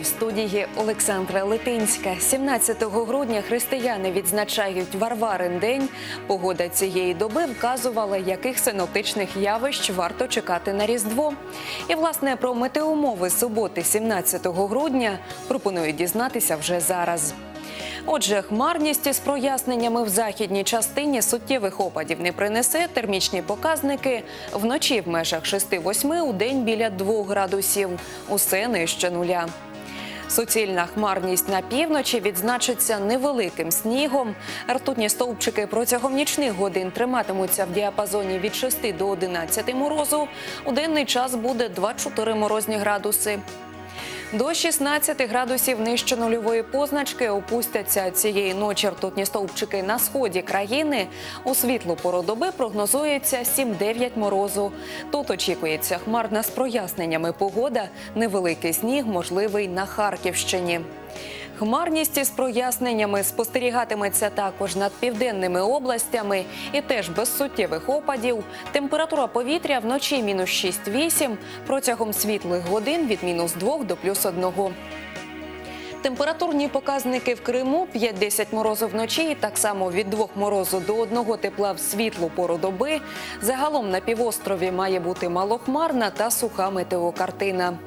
в студії Олександра Литинська. 17 грудня християни відзначають Варварин день. Погода цієї доби вказувала, яких синоптичних явищ варто чекати на Різдво. І власне про метеомови суботи, 17 грудня, пропоную дізнатися вже зараз. Отже, хмарність із проясненнями в західній частині суттєвих опадів не принесе. Термічні показники вночі в межах 6-8, у день біля 2 градусів. Усе нижче нуля. Суцільна хмарність на півночі відзначиться невеликим снігом. Ртутні стовпчики протягом нічних годин триматимуться в діапазоні від 6 до 11 морозу. У денний час буде 2-4 морозні градуси. До 16 градусів нижче нульової позначки опустяться цієї ночі ртутні стовпчики на сході країни. У світлу пору доби прогнозується 7-9 морозу. Тут очікується хмарна з проясненнями погода, невеликий сніг, можливий на Харківщині. Хмарність із проясненнями спостерігатиметься також над південними областями і теж без суттєвих опадів. Температура повітря вночі мінус 6-8, протягом світлих годин від мінус 2 до плюс 1. Температурні показники в Криму 5-10 морозу вночі, так само від 2 морозу до 1 тепла в світлу пору доби. Загалом на півострові має бути малохмарна та суха метеокартина.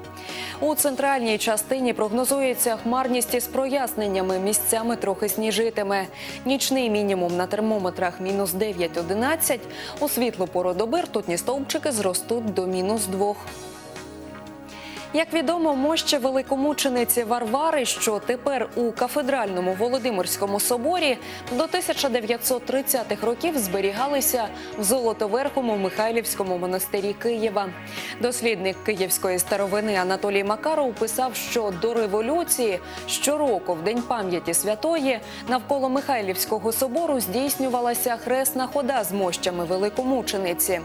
У центральній частині прогнозується хмарність із проясненнями. Місцями трохи сніжитиме. Нічний мінімум на термометрах мінус 9-11. У світлу пору доби ртутні стовпчики зростуть до мінус 2. Як відомо, мощі великомучениці Варвари, що тепер у кафедральному Володимирському соборі до 1930-х років зберігалися в Золотоверхому Михайлівському монастирі Києва. Дослідник київської старовини Анатолій Макаров писав, що до революції щороку, в день пам'яті святої, навколо Михайлівського собору здійснювалася хресна хода з мощами великомучениці.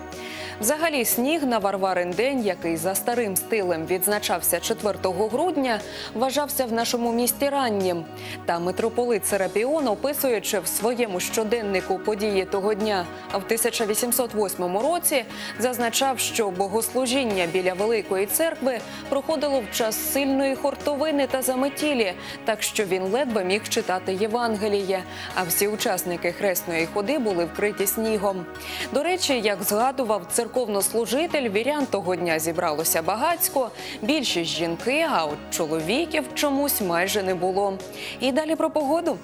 Взагалі, сніг на Варварин день, який за старим стилем відзначався 4 грудня, вважався в нашому місті раннім. Та митрополит Серапіон, описуючи в своєму щоденнику події того дня, в 1808 році, зазначав, що богослужіння біля Великої церкви проходило в час сильної хортовини та заметілі, так що він ледве міг читати Євангеліє. А всі учасники хресної ходи були вкриті снігом. До речі, як згадував церковнослужитель, вірян того дня зібралося багацько. Більшість жінки, а от чоловіків чомусь майже не було. І далі про погоду.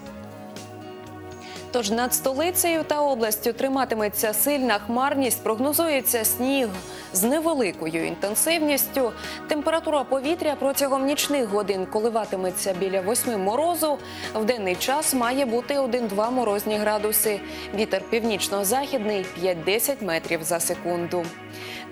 Тож над столицею та областю триматиметься сильна хмарність, прогнозується сніг з невеликою інтенсивністю. Температура повітря протягом нічних годин коливатиметься біля 8 морозу. В денний час має бути 1-2 морозні градуси. Вітер північно-західний 5-10 метрів за секунду.